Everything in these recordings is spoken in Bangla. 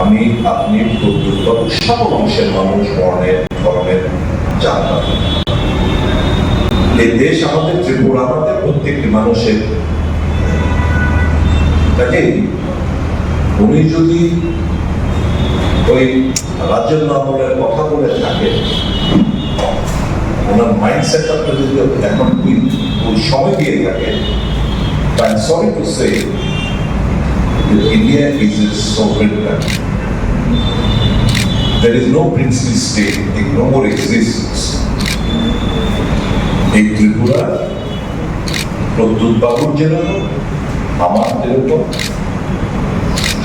আমি, আপনি প্রত্যুত্ত সকল অংশের মানুষ বর্ণের, ধর্মের জাত এই দেশ আমাদের ত্রিপুরা, আমাদের প্রত্যেকটি মানুষের। কাজেই উনি যদি ওই রাজ্যের আমলের কথা বলে থাকে, ওনার মাইন্ডসেট আপনি যদি এখন ওই- সময় দিয়ে থাকে I'm sorry to say India is a sovereign country. There is no princely state, it no more exists. এই ত্রিপুরা প্রদ্যুৎ বাবুর যেরকম আমার যেরকম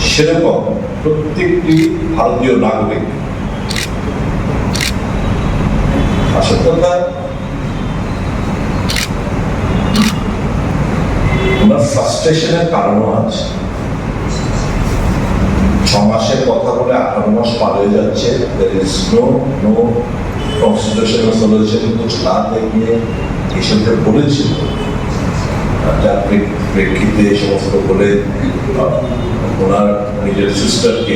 সেরকম প্রত্যেকটি ভারতীয় নাগরিক আসল কথা ওনার ফ্রাস্ট্রেশনের কারণও আছে ছ মাসের কথা বলে আঠারো মাস পার হয়ে যাচ্ছে। যার প্রেক্ষিতে সমস্ত বলে ওনার নিজের সিস্টারকে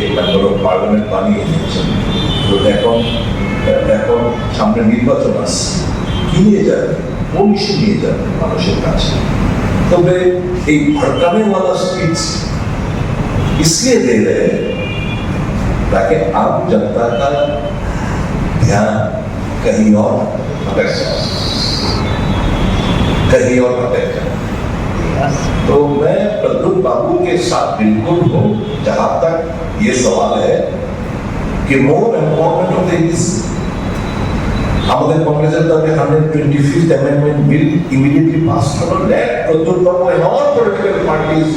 বানিয়ে তো এখন এখন সামনে নির্বাচন আসছে। কি নিয়ে যাবে? কোন ইস্যু নিয়ে যাবে মানুষের কাছে? তবে এই ভড়কানে वाला স্পিচ इसलिए दे रहे हैं ताकि आम जनता का ध्यान कहीं और भटक जाए कहीं और भटक जाए तो मैं प्रद्युत बाबू के साथ बिल्कुल हूँ जहां तक ये सवाल है कि मोर इम्पोर्टेंट थिंग्स আমাদের কংগ্রেসের দাবি hundred twenty fifth amendment bill immediately pass করো let Pradyut babu and all political parties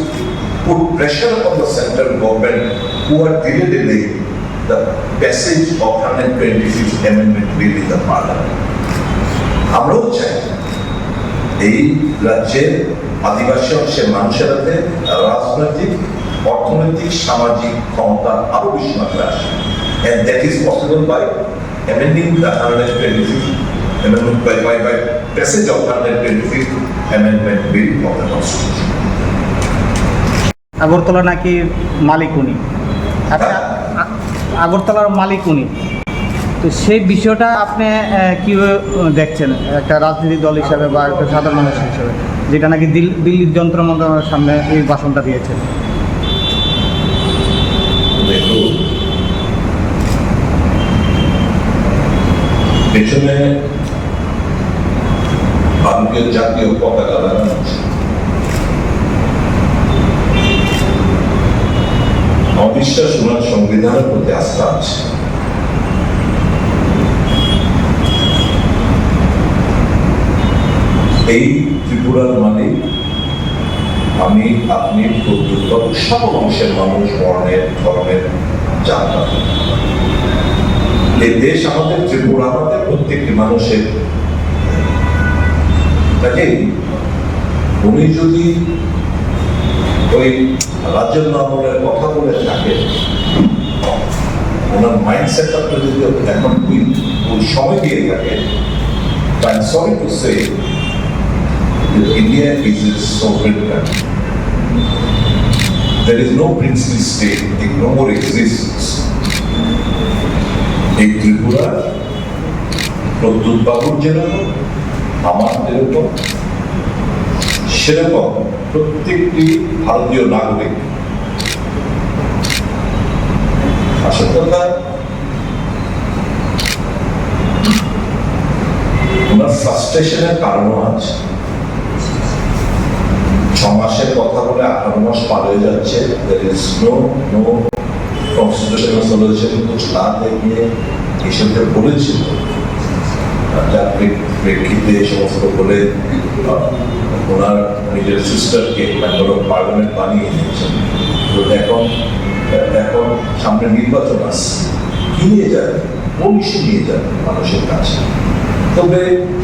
put pressure on the central government who are delaying the passage of 125th amendment bill in the parliament. আমরাও চাই এই রাজ্যের আদিবাসী অংশের মানুষের হাতে রাজনৈতিক অর্থনৈতিক সামাজিক ক্ষমতা আরও বেশি মাত্রায় আসে and that is possible by amending the 125th amendment by, by, by passage of 125th amendment bill of the constitution. Agartala নাকি মালিক উনি আচ্ছা আগরতলার মালিক উনি তো সেই বিষয়টা আপনি কীভাবে দেখছেন? একটা রাজনীতি দল হিসাবে বা একটা সাধারণ মানুষ হিসাবে, যেটা নাকি দিল- দিল্লির যন্ত্র মন্ত্রণালয়ের সামনে এই ভাষণটা দিয়েছেন পেছনে ভারতীয় জাতীয় পতাকা লাগানো আছে। অবিশ্বাস ওনার সংবিধানের প্রতি আস্থা আছে এই ত্রিপুরার মানে আমি, আপনি প্রত্যুত্ত সকল অংশের মানুষ বর্ণের, ধর্মের জাত এই দেশ আমাদের ত্রিপুরা, আমাদের প্রত্যেকটি মানুষের। উনি যদি ওই রাজ্যের আমলের কথা বলে থাকে, ওনার মাইন্ডসেট আপনি যদি এখন ওই সময় দিয়ে থাকে I'm sorry to say India is a sovereign country. There is no princely state, it no more exists. এই ত্রিপুরা প্রদ্যুৎ বাবুর যেরকম আমার যেরকম সেরকম প্রত্যেকটি ভারতীয় নাগরিক আসল কথা ওনার ফ্রাস্ট্রেশনের কারণও আছে মাসের কথা বলে আঠারো মাস পার হয়ে যাচ্ছে there is no no constitutional solution কুছ না দেখিয়ে এসব যে বলেছিল যার প্রেক- প্রেক্ষিতে এই সমস্ত বলে আহ, ওনার নিজের সিস্টারকে মেম্বার অফ পার্লামেন্ট বানিয়ে দিয়েছেন তো এখন এখন সামনে নির্বাচন আসছে কি নিয়ে যাবে কোন ইস্যু নিয়ে যাবে মানুষের কাছে তবে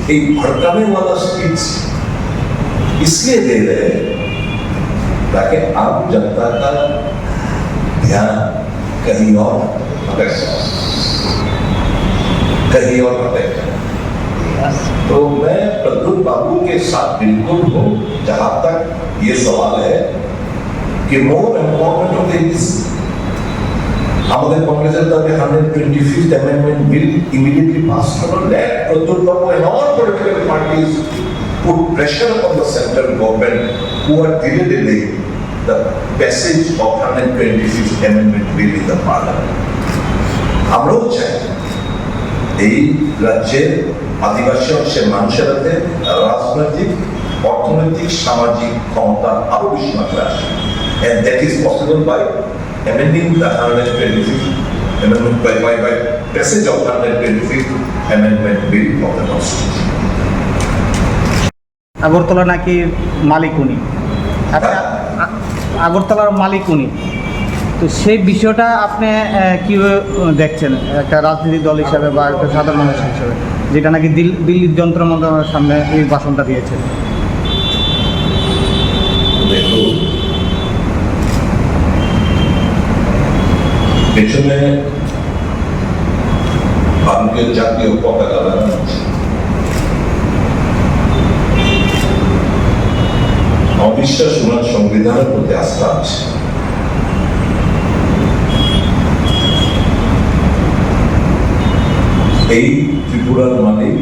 এই ভটকানেওয়ালা স্পিচ इसलिए दे रहे हैं ताकि आम जनता का ध्यान कहीं और भटक जाए कहीं और भटक जाए तो मैं प्रद्युत बाबू के साथ बिल्कुल हूँ जहां तक ये सवाल है कि मोर एम्पावरमेंट ऑफ दिस আমাদের কংগ্রেসের দাবি hundred twenty fifth amendment bill immediately pass করুন let Pradyut babu and all political parties put pressure on the central government who are delay the passage of 125th amendment bill in the parliament আমরাও চাই এই রাজ্যের আদিবাসী অংশের মানুষের হাতে রাজনৈতিক অর্থনৈতিক সামাজিক ক্ষমতা আরও বেশি মাত্রা আসে and that is possible by amending the 125th amendment by, by, by passage of 125th amendment bill of the constitution. Agartala নাকি মালিক উনি? আচ্ছা আগরতলার মালিক উনি। তো সেই বিষয়টা আপনি কীভাবে দেখছেন? একটা রাজনৈতিক দল হিসাবে বা একটা সাধারণ মানুষ হিসাবে, যেটা নাকি দিল- দিল্লির যন্ত্র মন্ত্রণালয়ের সামনে এই ভাষণটা দিয়েছেন দেখুন পেছনে ভারতীয় জাতীয় পতাকা লাগানো আছে। অবিশ্বাস ওনার সংবিধানের প্রতি আস্থা আছে এই ত্রিপুরার মালিক,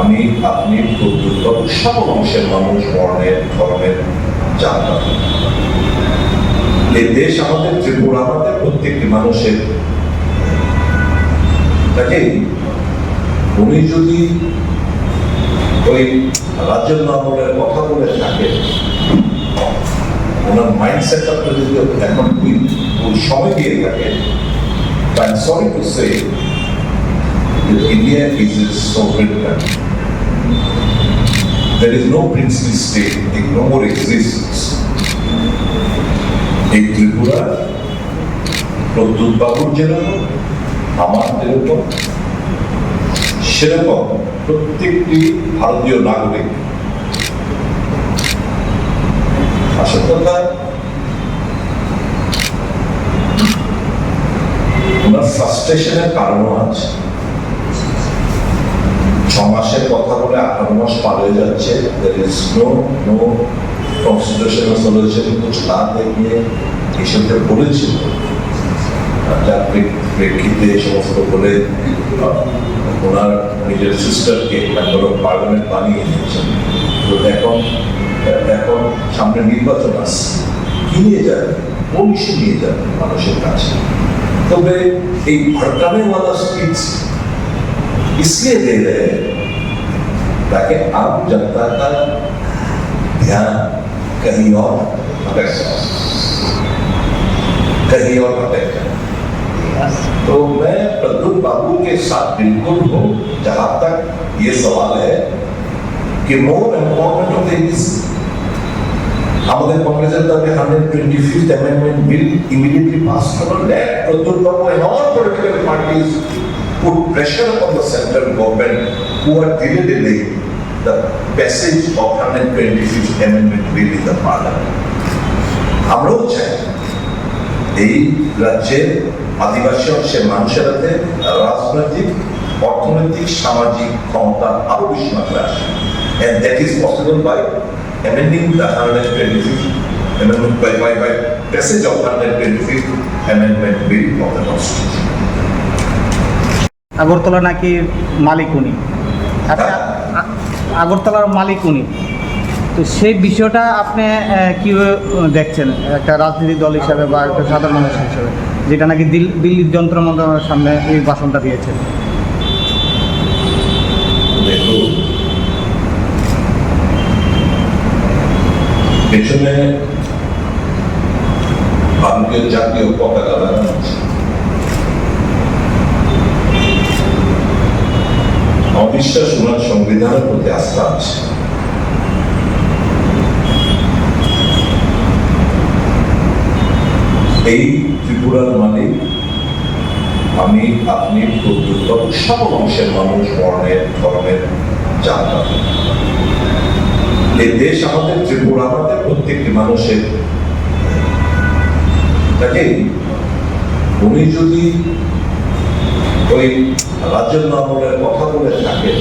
আমি আপনি প্রত্যুত্ত সব অংশের মানুষ বর্ণের, ধর্মের জানতাম। এই দেশ আমাদের, ত্রিপুরা আমাদের প্রত্যেকটি মানুষের। কাজেই উনি যদি ওই রাজ্যের নম্বরের কথা বলে থাকে, ওনার মাইন্ডসেট আপনি যদি এখন সময় দিয়ে থাকে I'm sorry to that India is a sovereign country. There is no princely state, it no more exists. এই ত্রিপুরা প্রদ্যুৎ যেরকম আমার যেরকম সেরকম প্রত্যেকটি ভারতীয় নাগরিক আসল কথা ওনার ফ্রাস্ট্রেশনের কারণও আছে ছ মাসের কথা বলে আঠারো মাস পার হয়ে যাচ্ছে। নো দেখিয়ে এসবকে বলেছিল। যার প্রেক্ষিতে সমস্ত বলে ওনার নিজের বানিয়ে তো এখন এখন সামনে নির্বাচন আসছে। কি নিয়ে নিয়ে মানুষের কাছে? তবে এই ভটকানেওয়ালা इसलिए दे रहे हैं ताकि आम जनता का ध्यान कहीं और भटक जाए कहीं और भटक जाए तो मैं प्रद्युत बाबू के साथ बिल्कुल हूँ जहां तक ये सवाल है कि मोर एम्पावरमेंट ऑफ दिस আমাদের কংগ্রেসের দাবি hundred twenty fifth amendment bill immediately pass করুন let Pradyut babu and all political parties put pressure on the central government who are delay delaying the passage of 125th amendment bill in the parliament. আমরাও চাই এই রাজ্যের আদিবাসী অংশের মানুষের হাতে রাজনৈতিক অর্থনৈতিক সামাজিক ক্ষমতা আরও বেশি মাত্রা আসে and that is possible by amending the 125th amendment by, by, by passage of 125th amendment bill of the constitution. Agartala নাকি মালিক উনি আচ্ছা আগরতলার মালিক উনি তো সেই বিষয়টা আপনি কীভাবে দেখছেন? একটা রাজনৈতিক দল হিসাবে বা একটা সাধারণ মানুষ হিসাবে, যেটা নাকি দিল- দিল্লির যন্ত্র মন্ত্রণালয়ের সামনে এই ভাষণটা দিয়েছেন পেছনে ভারতীয় জাতীয় পতাকা লাগানো আছে। বিশ্বাস ওনার সংবিধানের প্রতি আস্থা আছে। এই ত্রিপুরার মালিক, আমি, আপনি প্রত্যুত্ত সকল অংশের মানুষ, বর্ণের, ধর্মের জাত এই দেশ আমাদের ত্রিপুরা, আমাদের প্রত্যেকটি মানুষের। কাজেই উনি যদি ওই রাজ্য আমলের বলে থাকেন